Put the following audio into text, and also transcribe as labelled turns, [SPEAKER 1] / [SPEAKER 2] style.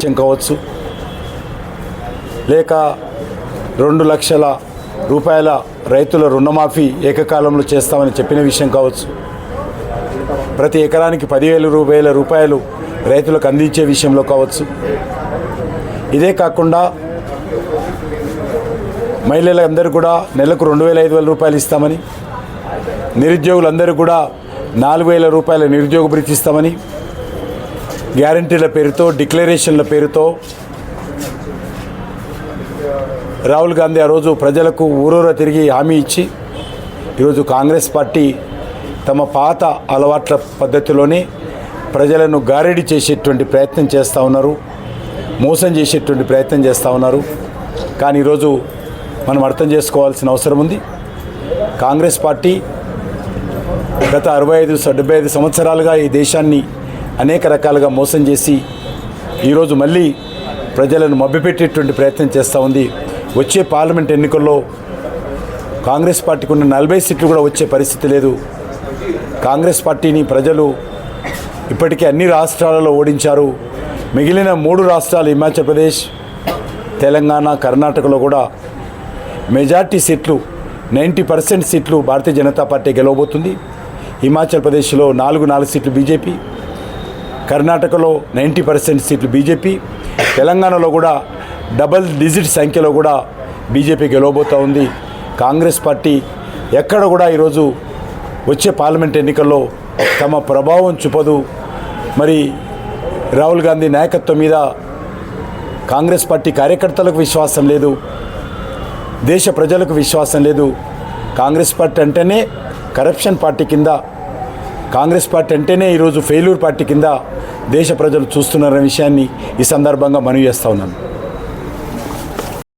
[SPEAKER 1] విషయం కావచ్చు. లేక రెండు లక్షల రూపాయల రైతుల రుణమాఫీ ఏకకాలంలో చేస్తామని చెప్పిన విషయం కావచ్చు. ప్రతి ఎకరానికి పదివేల రూపాయల రూపాయలు రైతులకు అందించే విషయంలో కావచ్చు. ఇదే కాకుండా మహిళలందరూ కూడా నెలకు రెండు వేల ఐదు వేల రూపాయలు ఇస్తామని నిరుద్యోగులందరూ కూడా నాలుగు వేల రూపాయల నిరుద్యోగ భృతి ఇస్తామని గ్యారంటీల పేరుతో డిక్లరేషన్ల పేరుతో రాహుల్ గాంధీ ఆ రోజు ప్రజలకు ఊరూరా తిరిగి హామీ ఇచ్చి ఈరోజు కాంగ్రెస్ పార్టీ తమ పాత అలవాట్ల పద్ధతిలోనే ప్రజలను గారడి చేసేటువంటి ప్రయత్నం చేస్తూ ఉన్నారు మోసం చేసేటువంటి ప్రయత్నం చేస్తూ ఉన్నారు. కానీ ఈరోజు మనం అర్థం చేసుకోవాల్సిన అవసరం ఉంది. కాంగ్రెస్ పార్టీ గత అరవై ఐదు డెబ్బై ఐదు సంవత్సరాలుగా ఈ దేశాన్ని అనేక రకాలుగా మోసం చేసి ఈరోజు మళ్ళీ ప్రజలను మభ్యపెట్టేటువంటి ప్రయత్నం చేస్తూ ఉంది. వచ్చే పార్లమెంట్ ఎన్నికల్లో కాంగ్రెస్ పార్టీకి ఉన్న నలభై సీట్లు కూడా వచ్చే పరిస్థితి లేదు. కాంగ్రెస్ పార్టీని ప్రజలు ఇప్పటికే అన్ని రాష్ట్రాలలో ఓడించారు. మిగిలిన మూడు రాష్ట్రాలు హిమాచల్ ప్రదేశ్ తెలంగాణ కర్ణాటకలో కూడా మెజార్టీ సీట్లు నైంటీ పర్సెంట్ సీట్లు భారతీయ జనతా పార్టీ గెలవబోతుంది. హిమాచల్ ప్రదేశ్లో నాలుగు నాలుగు సీట్లు బీజేపీ కర్ణాటకలో నైంటీ పర్సెంట్ సీట్లు బీజేపీ తెలంగాణలో కూడా డబల్ డిజిట్ సంఖ్యలో కూడా బీజేపీ గెలవబోతూ ఉంది. కాంగ్రెస్ పార్టీ ఎక్కడ కూడా ఈరోజు వచ్చే పార్లమెంట్ ఎన్నికల్లో తమ ప్రభావం చూపదు. మరి రాహుల్ గాంధీ నాయకత్వం మీద కాంగ్రెస్ పార్టీ కార్యకర్తలకు విశ్వాసం లేదు. దేశ ప్రజలకు విశ్వాసం లేదు. కాంగ్రెస్ పార్టీ అంటేనే కరప్షన్ పార్టీ కింద కాంగ్రెస్ పార్టీ అంటేనే ఈరోజు ఫెయిల్యూర్ పార్టీ కింద దేశ ప్రజలు చూస్తున్నారనే విషయాన్ని ఈ సందర్భంగా మనవి చేస్తా ఉన్నాను.